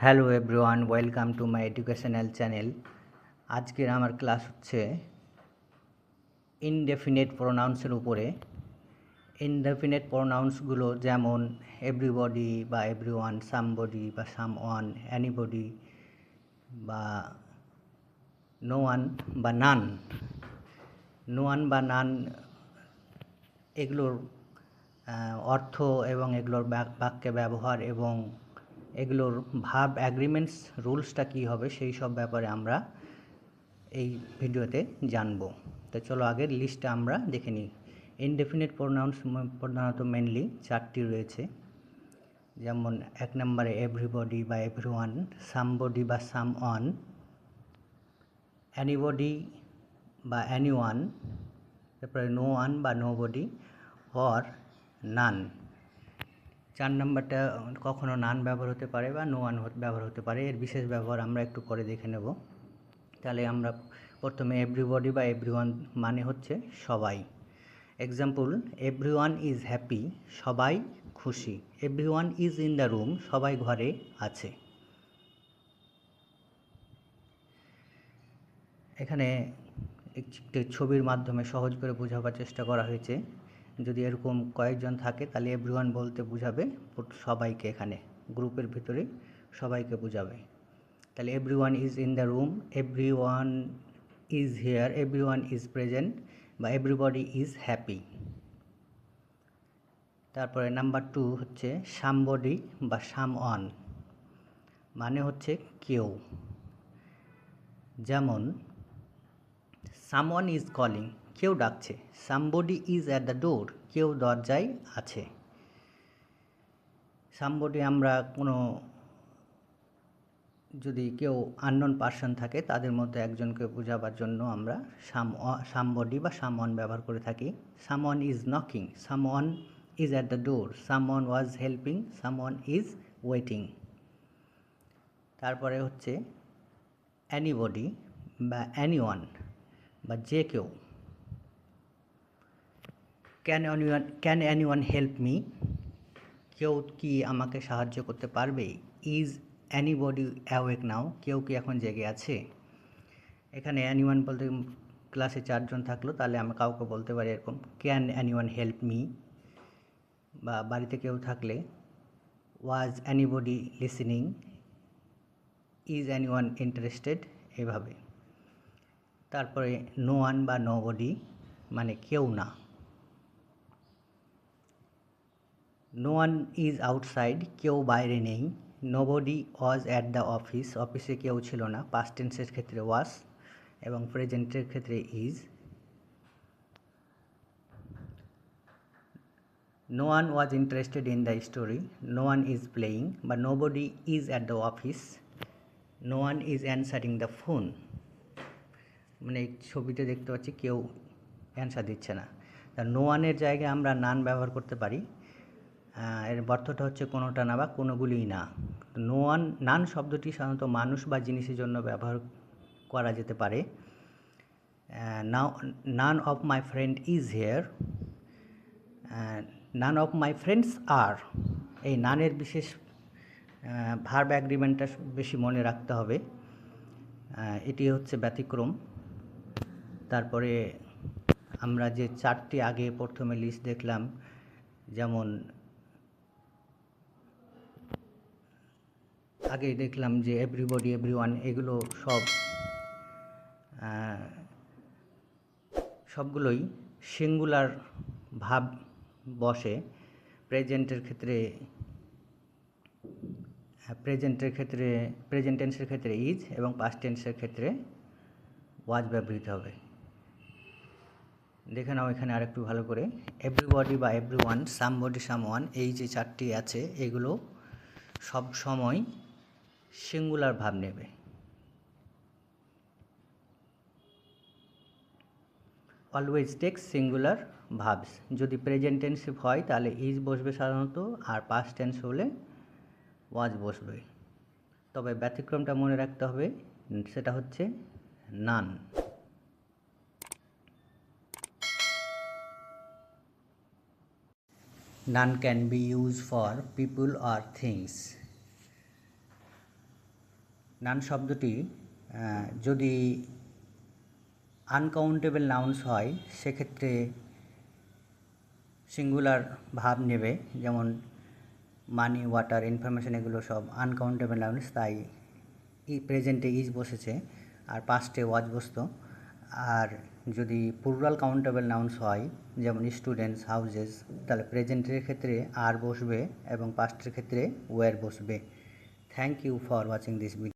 Hello everyone, welcome to my educational channel. আজকের আমার class হচ্ছে ইনডেফিনেট প্রোনাউন্সের উপরে। ইনডেফিনেট প্রোনাউন্সগুলো যেমন এভরিবডি বা এভরিওয়ান, সামবডি বা সাম ওয়ান অ্যানিবডি বা নো ওয়ান বা নান। নো ওয়ান বা নান এগুলোর অর্থ এবং এগুলোর বাক- বাক্যে ব্যবহার এবং এগুলোর ভাব অ্যাগ্রিমেন্টস রুলসটা কী হবে সেই সব ব্যাপারে আমরা এই ভিডিওতে জানব। তো চলো আগের লিস্টটা আমরা দেখে নিই। ইনডেফিনিট প্রোনাউন্স প্রধানত মেনলি চারটি রয়েছে। যেমন এক নম্বরে এভরিবডি বা এভরিওয়ান সামবডি বা সাম ওয়ান অ্যানিবডি বা অ্যানি ওয়ান তারপরে নো ওয়ান বা নো বডি অর নান চার নাম্বারটা কখনো নান ব্যবহার হতে পারে বা নোয়ান ব্যবহার হতে পারে। এর বিশেষ ব্যবহার আমরা একটু পরে দেখে নেব। তাহলে আমরা প্রথমে এভরিবডি বা এভরিওয়ান মানে হচ্ছে সবাই। এক্সাম্পল এভরিওয়ান ইজ হ্যাপি সবাই খুশি। Everyone is in the room সবাই ঘরে আছে। এখানে একটি ছবির মাধ্যমে সহজ করে বোঝাবার চেষ্টা করা হয়েছে। যদি এরকম কয়েকজন থাকে, তাহলে এভরিওয়ান বলতে বোঝাবে সবাইকে এখানে গ্রুপের ভিতরে সবাইকে বোঝাবে। তাহলে everyone is in the room everyone is here everyone is present বা এভরিবডি ইজ হ্যাপি তারপরে নাম্বার টু হচ্ছে সামবডি বা সাম অন মানে হচ্ছে কেউ। যেমন সামওয়ান ইজ কলিং কেউ ডাকছে। Somebody is at the door, কেউ দরজায় আছে। সামবডি আমরা কোনো, যদি কেউ আননোন পার্সন থাকে, তাদের মধ্যে একজনকে বোঝাবার জন্য আমরা সাম, সামবডি বা সামওয়ান ব্যবহার করে থাকি। Someone is knocking, someone is at the door, someone was helping, someone is waiting. তারপরে হচ্ছে অ্যানিবডি বা অ্যানিওয়ান বা যে কেউ। Can anyone can anyone help me কেউ কি আমাকে সাহায্য করতে পারবে? ইজ অ্যানিবডি অ্যাওয়েক নাও কেউ কি এখন জেগে আছে? এখানে অ্যানিওয়ান বলতে ক্লাসে চারজন থাকল, তাহলে আমি কাউকে বলতে পারি এরকম ক্যান অ্যানিওয়ান হেল্প মি বা বাড়িতে কেউ থাকলে was anybody listening is anyone interested এভাবে। তারপরে নো ওয়ান বা নো বডি মানে কেউ না। নো ওয়ান ইজ আউটসাইড কেউ বাইরে নেই। Nobody was at the office অফিসে কেউ ছিল না। পাস্ট টেন্সের ক্ষেত্রে ওয়াজ এবং প্রেজেন্টের ক্ষেত্রে is no one was interested in the story no one is playing বা nobody is at the office no one is answering the phone মানে ছবিতে দেখতে পাচ্ছি কেউ অ্যান্সার দিচ্ছে না। তা নো ওয়ানের জায়গায় আমরা নান ব্যবহার করতে পারি। এর অর্থটা হচ্ছে কোনোটা না বা কোনোগুলিই না। নো ওয়ান নান শব্দটি সাধারণত মানুষ বা জিনিসের জন্য ব্যবহার করা যেতে পারে। None of my friend is here none of my friends আর এই নানের বিশেষ ভার্ব অ্যাগ্রিমেন্টটা বেশি মনে রাখতে হবে। এটি হচ্ছে ব্যতিক্রম। তারপরে আমরা যে চারটি আগে প্রথমে লিস্ট দেখলাম, যেমন আগে দেখলাম যে এভরিবডি এভরিওয়ান এগুলো সব সবগুলোই সিঙ্গুলার ভাব বসে। প্রেজেন্টের ক্ষেত্রে প্রেজেন্টের ক্ষেত্রে প্রেজেন্ট টেন্সের ক্ষেত্রে ইজ এবং পাস্ট টেন্সের ক্ষেত্রে ওয়াজ ব্যবহৃত হবে। দেখে নাও এখানে আরেকটু ভালো করে। এভরিবডি বা everyone somebody someone এই যে চারটি আছে, এগুলো সব সময় সিঙ্গুলার ভাব নেবে। অলওয়েজ টেক্স সিঙ্গুলার ভাবস। যদি প্রেজেন্ট টেন্সিভ হয়, তাহলে ইজ বসবে সাধারণত, আর পাস্ট টেন্স হলে ওয়াজ বসবে। তবে ব্যতিক্রমটা মনে রাখতে হবে, সেটা হচ্ছে নান none can be used for people or things নান শব্দটি যদি আনকাউন্টেবল নাউন্স হয়, সেক্ষেত্রে সিঙ্গুলার ভাব নেবে, যেমন মানি ওয়াটার ইনফরমেশন এগুলো সব আনকাউন্টেবল নাউন্স তাই ই প্রেজেন্টে ইজ বসেছে, আর পাস্টে ওয়াজ বসতো। আর যদি প্লুরাল কাউন্টেবল নাউন্স হয়, যেমন স্টুডেন্টস হাউজেস তাহলে প্রেজেন্টের ক্ষেত্রে আর বসবে এবং পাস্টের ক্ষেত্রে ওয়ার বসবে। Thank you for watching this video